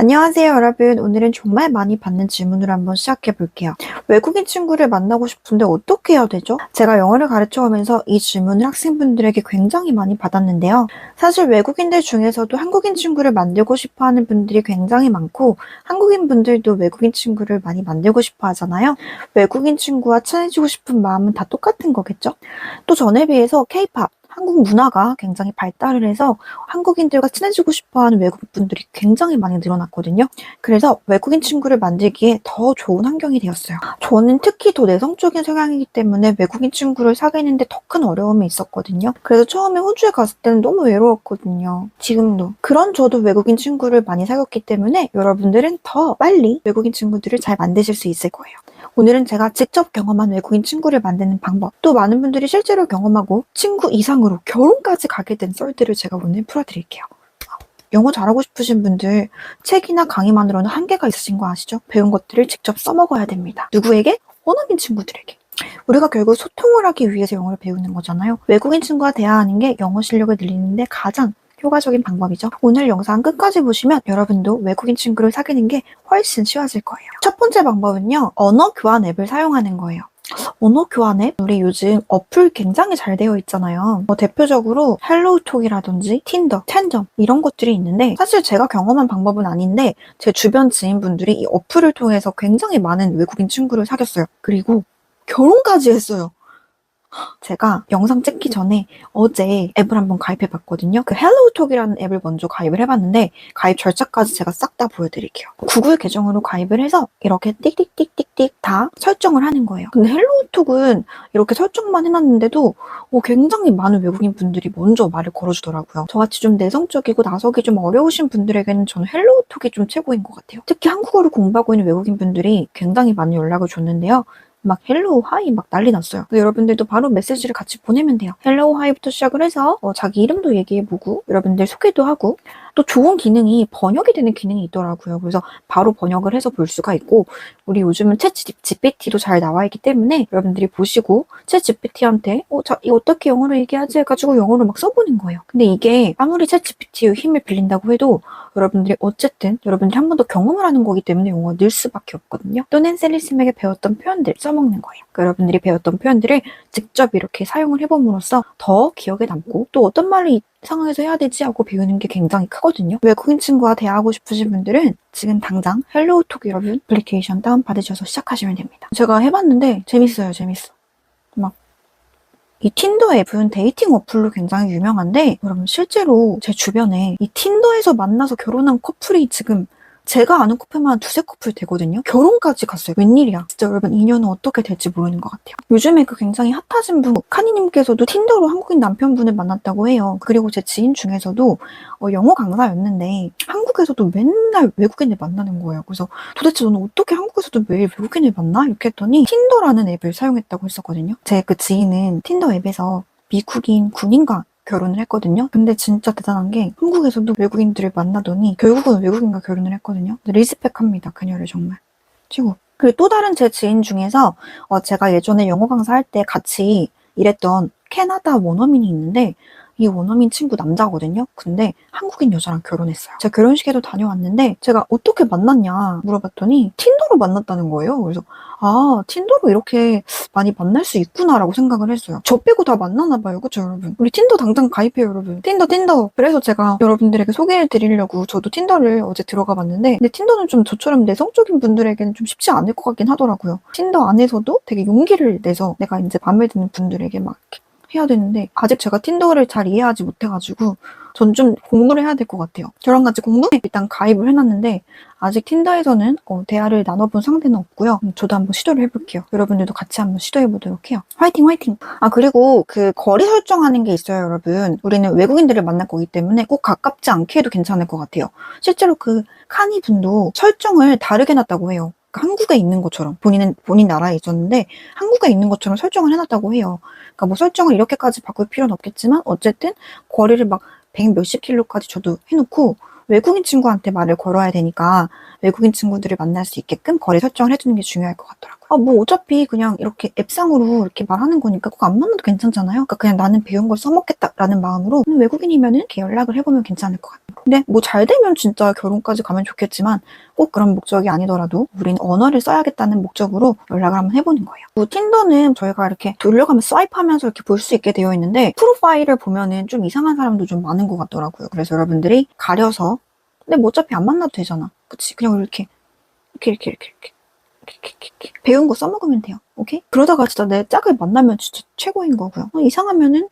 안녕하세요, 여러분. 오늘은 정말 많이 받는 질문을 한번 시작해 볼게요. 외국인 친구를 만나고 싶은데 어떻게 해야 되죠? 제가 영어를 가르쳐 오면서 이 질문을 학생분들에게 굉장히 많이 받았는데요. 사실 외국인들 중에서도 한국인 친구를 만들고 싶어 하는 분들이 굉장히 많고, 한국인 분들도 외국인 친구를 많이 만들고 싶어 하잖아요. 외국인 친구와 친해지고 싶은 마음은 다 똑같은 거겠죠? 또 전에 비해서 K-pop, 한국 문화가 굉장히 발달을 해서 한국인들과 친해지고 싶어 하는 외국분들이 굉장히 많이 늘어났거든요. 그래서 외국인 친구를 만들기에 더 좋은 환경이 되었어요. 저는 특히 더 내성적인 성향이기 때문에 외국인 친구를 사귀는데 더 큰 어려움이 있었거든요. 그래서 처음에 호주에 갔을 때는 너무 외로웠거든요. 지금도. 그런 저도 외국인 친구를 많이 사귀었기 때문에 여러분들은 더 빨리 외국인 친구들을 잘 만드실 수 있을 거예요. 오늘은 제가 직접 경험한 외국인 친구를 만드는 방법, 또 많은 분들이 실제로 경험하고 친구 이상으로 결혼까지 가게 된 썰들을 제가 오늘 풀어드릴게요. 영어 잘하고 싶으신 분들 책이나 강의만으로는 한계가 있으신 거 아시죠? 배운 것들을 직접 써먹어야 됩니다. 누구에게? 원어민 친구들에게. 우리가 결국 소통을 하기 위해서 영어를 배우는 거잖아요. 외국인 친구와 대화하는 게 영어 실력을 늘리는데 가장 효과적인 방법이죠. 오늘 영상 끝까지 보시면 여러분도 외국인 친구를 사귀는 게 훨씬 쉬워질 거예요. 첫 번째 방법은요. 언어 교환 앱을 사용하는 거예요. 언어 교환 앱? 우리 요즘 어플 굉장히 잘 되어 있잖아요. 뭐 대표적으로 헬로우톡이라든지 틴더, 텐점 이런 것들이 있는데 사실 제가 경험한 방법은 아닌데 제 주변 지인분들이 이 어플을 통해서 굉장히 많은 외국인 친구를 사귀었어요. 그리고 결혼까지 했어요. 제가 영상 찍기 전에 어제 앱을 한번 가입해 봤거든요. 그 헬로우톡이라는 앱을 먼저 가입을 해봤는데 가입 절차까지 제가 싹 다 보여드릴게요. 구글 계정으로 가입을 해서 이렇게 띡띡띡띡띡 다 설정을 하는 거예요. 근데 헬로우톡은 이렇게 설정만 해놨는데도 어, 굉장히 많은 외국인 분들이 먼저 말을 걸어주더라고요. 저같이 좀 내성적이고 나서기 좀 어려우신 분들에게는 저는 헬로우톡이 좀 최고인 것 같아요. 특히 한국어를 공부하고 있는 외국인 분들이 굉장히 많은 연락을 줬는데요. 막 헬로우 하이 막 난리 났어요. 여러분들도 바로 메시지를 같이 보내면 돼요. 헬로우 하이부터 시작을 해서 어, 자기 이름도 얘기해보고 여러분들 소개도 하고 또 좋은 기능이 번역이 되는 기능이 있더라고요. 그래서 바로 번역을 해서 볼 수가 있고 우리 요즘은 챗 GPT도 잘 나와 있기 때문에 여러분들이 보시고 챗 GPT한테 어, 자, 이 어떻게 영어로 얘기하지 해가지고 영어로 막 써보는 거예요. 근데 이게 아무리 챗 GPT의 힘을 빌린다고 해도 여러분들이 어쨌든 여러분들이 한 번 더 경험을 하는 거기 때문에 영어가 늘 수밖에 없거든요. 또는 셀리쌤에게 배웠던 표현들 써먹는 거예요. 그러니까 여러분들이 배웠던 표현들을 직접 이렇게 사용을 해봄으로써 더 기억에 남고 또 어떤 말을 이 상황에서 해야 되지 하고 배우는 게 굉장히 크거든요. 외국인 친구와 대화하고 싶으신 분들은 지금 당장 헬로우톡 여러분 애플리케이션 다운받으셔서 시작하시면 됩니다. 제가 해봤는데 재밌어요. 재밌어. 막 이 틴더 앱은 데이팅 어플로 굉장히 유명한데 여러분 실제로 제 주변에 이 틴더에서 만나서 결혼한 커플이 지금 제가 아는 커플만 두세 커플 되거든요. 결혼까지 갔어요. 웬일이야. 진짜 여러분 인연은 어떻게 될지 모르는 것 같아요. 요즘에 그 굉장히 핫하신 분 카니님께서도 틴더로 한국인 남편분을 만났다고 해요. 그리고 제 지인 중에서도 어, 영어 강사였는데 한국에서도 맨날 외국인을 만나는 거예요. 그래서 도대체 너는 어떻게 한국에서도 매일 외국인을 만나? 이렇게 했더니 틴더라는 앱을 사용했다고 했었거든요. 제 그 지인은 틴더 앱에서 미국인 군인과 결혼을 했거든요. 근데 진짜 대단한 게 한국에서도 외국인들을 만나더니 결국은 외국인과 결혼을 했거든요. 리스펙합니다. 그녀를 정말. 최고. 그리고 또 다른 제 지인 중에서 어, 제가 예전에 영어 강사할 때 같이 일했던 캐나다 원어민이 있는데 이 원어민 친구 남자거든요. 근데 한국인 여자랑 결혼했어요. 제가 결혼식에도 다녀왔는데 제가 어떻게 만났냐 물어봤더니 틴더로 만났다는 거예요. 그래서 아 틴더로 이렇게 많이 만날 수 있구나라고 생각을 했어요. 저 빼고 다 만나나 봐요. 그쵸 여러분? 우리 틴더 당장 가입해요 여러분. 틴더 틴더. 그래서 제가 여러분들에게 소개해 드리려고 저도 틴더를 어제 들어가 봤는데 근데 틴더는 좀 저처럼 내성적인 분들에게는 좀 쉽지 않을 것 같긴 하더라고요. 틴더 안에서도 되게 용기를 내서 내가 이제 마음에 드는 분들에게 막 이렇게 해야 되는데 아직 제가 틴더를 잘 이해하지 못해가지고 전 좀 공부를 해야 될 것 같아요. 저랑 같이 공부? 일단 가입을 해놨는데 아직 틴더에서는 어, 대화를 나눠본 상대는 없고요. 음, 저도 한번 시도를 해볼게요. 여러분들도 같이 한번 시도해보도록 해요. 화이팅 화이팅! 아 그리고 그 거리 설정하는 게 있어요 여러분. 우리는 외국인들을 만날 거기 때문에 꼭 가깝지 않게 해도 괜찮을 것 같아요. 실제로 그 카니 분도 설정을 다르게 해놨다고 해요. 한국에 있는 것처럼 본인은 본인 나라에 있었는데 한국에 있는 것처럼 설정을 해놨다고 해요. 그러니까 뭐 설정을 이렇게까지 바꿀 필요는 없겠지만 어쨌든 거리를 막100 몇십 킬로까지 저도 해놓고 외국인 친구한테 말을 걸어야 되니까 외국인 친구들을 만날 수 있게끔 거리 설정을 해주는 게 중요할 것 같더라고요. 아, 뭐 어차피 그냥 이렇게 앱상으로 이렇게 말하는 거니까 꼭 안 만나도 괜찮잖아요. 그러니까 그냥 나는 배운 걸 써먹겠다라는 마음으로 외국인이면은 이렇게 연락을 해보면 괜찮을 것 같아요. 근데 뭐 잘 되면 진짜 결혼까지 가면 좋겠지만 꼭 그런 목적이 아니더라도 우리는 언어를 써야겠다는 목적으로 연락을 한번 해보는 거예요. 뭐 틴더는 저희가 이렇게 돌려가면 스와이프하면서 이렇게 볼 수 있게 되어 있는데 프로파일을 보면은 좀 이상한 사람도 좀 많은 것 같더라고요. 그래서 여러분들이 가려서 근데 뭐 어차피 안 만나도 되잖아. 그치? 그냥 이렇게 이렇게 이렇게 이렇게 이렇게 배운 거 써먹으면 돼요. 오케이? 그러다가 진짜 내 짝을 만나면 진짜 최고인 거고요. 어, 이상하면은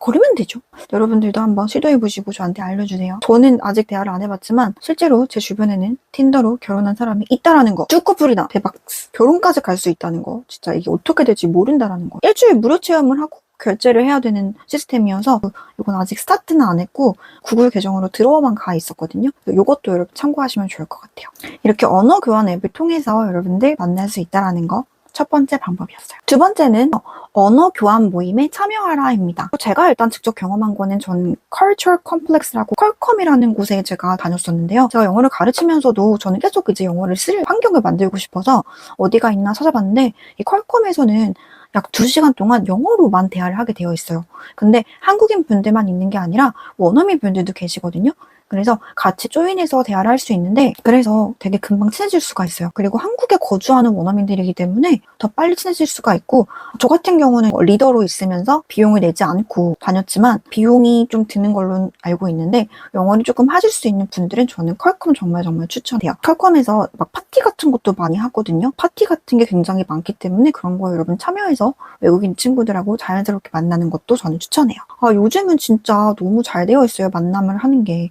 거리면 되죠. 여러분들도 한번 시도해보시고 저한테 알려주세요. 저는 아직 대화를 안 해봤지만 실제로 제 주변에는 틴더로 결혼한 사람이 있다라는 거. 두 커플이다. 대박. 결혼까지 갈 수 있다는 거. 진짜 이게 어떻게 될지 모른다라는 거. 일주일 무료 체험을 하고 결제를 해야 되는 시스템이어서 이건 아직 스타트는 안 했고 구글 계정으로 들어만 가 있었거든요. 이것도 여러분 참고하시면 좋을 것 같아요. 이렇게 언어 교환 앱을 통해서 여러분들 만날 수 있다라는 거. 첫 번째 방법이었어요. 두 번째는 언어 교환 모임에 참여하라입니다. 제가 일단 직접 경험한 거는 전 Culture Complex라고 컬컴이라는 곳에 제가 다녔었는데요. 제가 영어를 가르치면서도 저는 계속 이제 영어를 쓸 환경을 만들고 싶어서 어디가 있나 찾아봤는데 이 컬컴에서는 약 2시간 동안 영어로만 대화를 하게 되어 있어요. 근데 한국인 분들만 있는 게 아니라 원어민 분들도 계시거든요. 그래서 같이 조인해서 대화를 할 수 있는데 그래서 되게 금방 친해질 수가 있어요. 그리고 한국에 거주하는 원어민들이기 때문에 더 빨리 친해질 수가 있고 저 같은 경우는 리더로 있으면서 비용을 내지 않고 다녔지만 비용이 좀 드는 걸로 알고 있는데 영어를 조금 하실 수 있는 분들은 저는 컬컴 정말 정말 추천해요. 컬컴에서 막 파티 같은 것도 많이 하거든요. 파티 같은 게 굉장히 많기 때문에 그런 거 여러분 참여해서 외국인 친구들하고 자연스럽게 만나는 것도 저는 추천해요. 아, 요즘은 진짜 너무 잘 되어 있어요. 만남을 하는 게.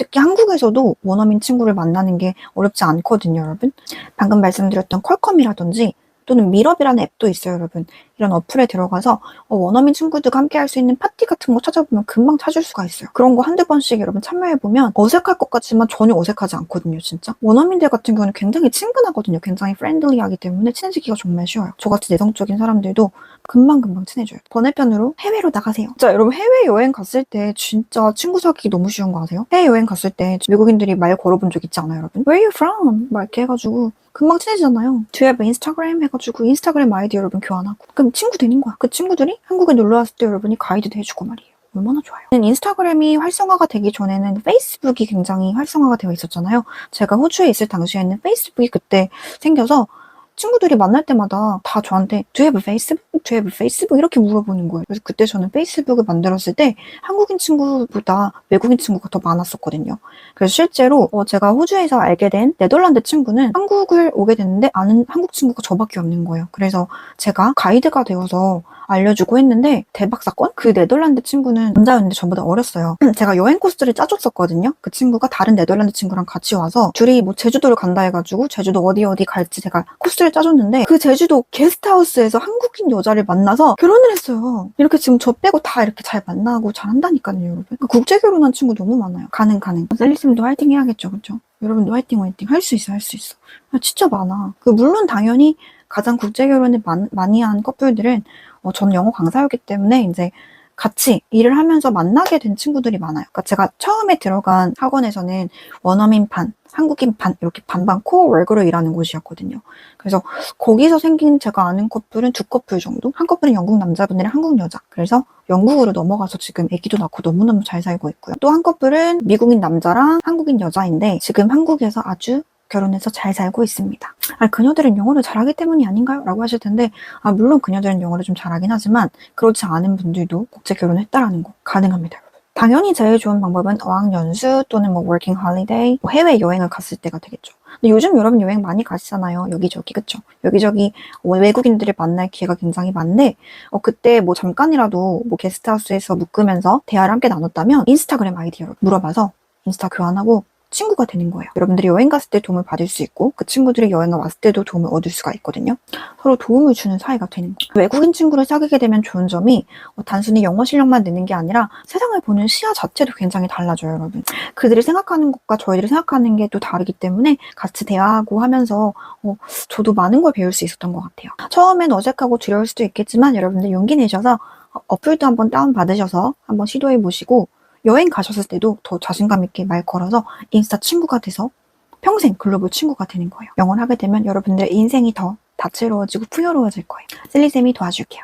특히 한국에서도 원어민 친구를 만나는 게 어렵지 않거든요, 여러분. 방금 말씀드렸던 컬컴이라든지 또는 미럽이라는 앱도 있어요, 여러분. 이런 어플에 들어가서 어, 원어민 친구들과 함께 할 수 있는 파티 같은 거 찾아보면 금방 찾을 수가 있어요. 그런 거 한두 번씩 여러분 참여해보면 어색할 것 같지만 전혀 어색하지 않거든요, 진짜. 원어민들 같은 경우는 굉장히 친근하거든요. 굉장히 프렌들리하기 때문에 친해지기가 정말 쉬워요. 저같이 내성적인 사람들도 금방금방 친해져요. 번외편으로 해외로 나가세요. 자, 여러분 해외여행 갔을 때 진짜 친구 사귀기 너무 쉬운 거 아세요? 해외여행 갔을 때 외국인들이 말 걸어본 적 있지 않아요, 여러분? Where you from? 막 이렇게 해가지고 금방 친해지잖아요. Do you have Instagram? 해가지고 인스타그램 아이디 여러분 교환하고 그럼 친구 되는 거야. 그 친구들이 한국에 놀러 왔을 때 여러분이 가이드도 해주고 말이에요. 얼마나 좋아요. 인스타그램이 활성화가 되기 전에는 페이스북이 굉장히 활성화가 되어 있었잖아요. 제가 호주에 있을 당시에는 페이스북이 그때 생겨서 친구들이 만날 때마다 다 저한테 Do you have Facebook? Do you have Facebook? 이렇게 물어보는 거예요. 그래서 그때 저는 페이스북을 만들었을 때 한국인 친구보다 외국인 친구가 더 많았었거든요. 그래서 실제로 어, 제가 호주에서 알게 된 네덜란드 친구는 한국을 오게 됐는데 아는 한국 친구가 저밖에 없는 거예요. 그래서 제가 가이드가 되어서 알려주고 했는데 대박 사건? 그 네덜란드 친구는 남자였는데 저보다 어렸어요. 제가 여행 코스를 짜줬었거든요. 그 친구가 다른 네덜란드 친구랑 같이 와서 둘이 뭐 제주도를 간다 해가지고 제주도 어디 어디 갈지 제가 코스를 짜줬는데 그 제주도 게스트하우스에서 한국인 여자를 만나서 결혼을 했어요. 이렇게 지금 저 빼고 다 이렇게 잘 만나고 잘 한다니까요, 여러분. 그러니까 국제 결혼한 친구 너무 많아요. 가능 가능. 셀리쌤도 화이팅 해야겠죠, 그렇죠? 여러분도 화이팅 화이팅 할 수 있어 할 수 있어. 아, 진짜 많아. 그 물론 당연히 가장 국제 결혼을 많- 많이 한 커플들은 어, 저는 영어 강사였기 때문에 이제 같이 일을 하면서 만나게 된 친구들이 많아요. 그러니까 제가 처음에 들어간 학원에서는 원어민판, 한국인판 이렇게 반반 코어 월그로 일하는 곳이었거든요. 그래서 거기서 생긴 제가 아는 커플은 두 커플 정도? 한 커플은 영국 남자분이랑 한국 여자. 그래서 영국으로 넘어가서 지금 아기도 낳고 너무너무 잘 살고 있고요. 또 한 커플은 미국인 남자랑 한국인 여자인데 지금 한국에서 아주 결혼해서 잘 살고 있습니다. 아, 그녀들은 영어를 잘하기 때문이 아닌가요? 라고 하실 텐데, 아, 물론 그녀들은 영어를 좀 잘하긴 하지만, 그렇지 않은 분들도 국제 결혼했다라는 거 가능합니다. 당연히 제일 좋은 방법은 어학연수 또는 뭐 워킹 홀리데이, 뭐 해외 여행을 갔을 때가 되겠죠. 근데 요즘 여러분 여행 많이 가시잖아요. 여기저기, 그쵸? 여기저기 외국인들을 만날 기회가 굉장히 많은데, 어, 그때 뭐 잠깐이라도 뭐 게스트하우스에서 묶으면서 대화를 함께 나눴다면, 인스타그램 아이디어로 물어봐서 인스타 교환하고 친구가 되는 거예요. 여러분들이 여행 갔을 때 도움을 받을 수 있고 그 친구들이 여행을 왔을 때도 도움을 얻을 수가 있거든요. 서로 도움을 주는 사이가 되는 거예요. 외국인 친구를 사귀게 되면 좋은 점이 어, 단순히 영어 실력만 느는 게 아니라 세상을 보는 시야 자체도 굉장히 달라져요, 여러분. 그들이 생각하는 것과 저희들이 생각하는 게 또 다르기 때문에 같이 대화하고 하면서 어, 저도 많은 걸 배울 수 있었던 것 같아요. 처음엔 어색하고 두려울 수도 있겠지만 여러분들 용기 내셔서 어, 어플도 한번 다운 받으셔서 한번 시도해 보시고 여행 가셨을 때도 더 자신감 있게 말 걸어서 인스타 친구가 돼서 평생 글로벌 친구가 되는 거예요. 영어를 하게 되면 여러분들의 인생이 더 다채로워지고 풍요로워질 거예요. 셀리쌤이 도와줄게요.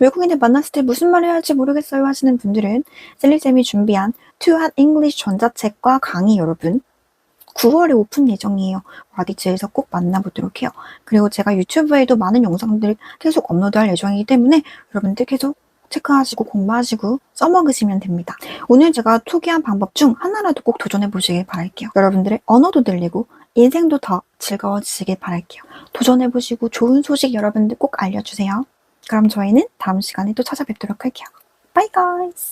외국인을 만났을 때 무슨 말을 해야 할지 모르겠어요 하시는 분들은 셀리쌤이 준비한 Hot English 전자책과 강의 여러분 9월에 오픈 예정이에요. 와디즈에서 꼭 만나보도록 해요. 그리고 제가 유튜브에도 많은 영상들 계속 업로드할 예정이기 때문에 여러분들 계속 체크하시고 공부하시고 써먹으시면 됩니다. 오늘 제가 소개한 방법 중 하나라도 꼭 도전해 보시길 바랄게요. 여러분들의 언어도 늘리고 인생도 더 즐거워지시길 바랄게요. 도전해 보시고 좋은 소식 여러분들 꼭 알려주세요. 그럼 저희는 다음 시간에 또 찾아뵙도록 할게요. Bye guys!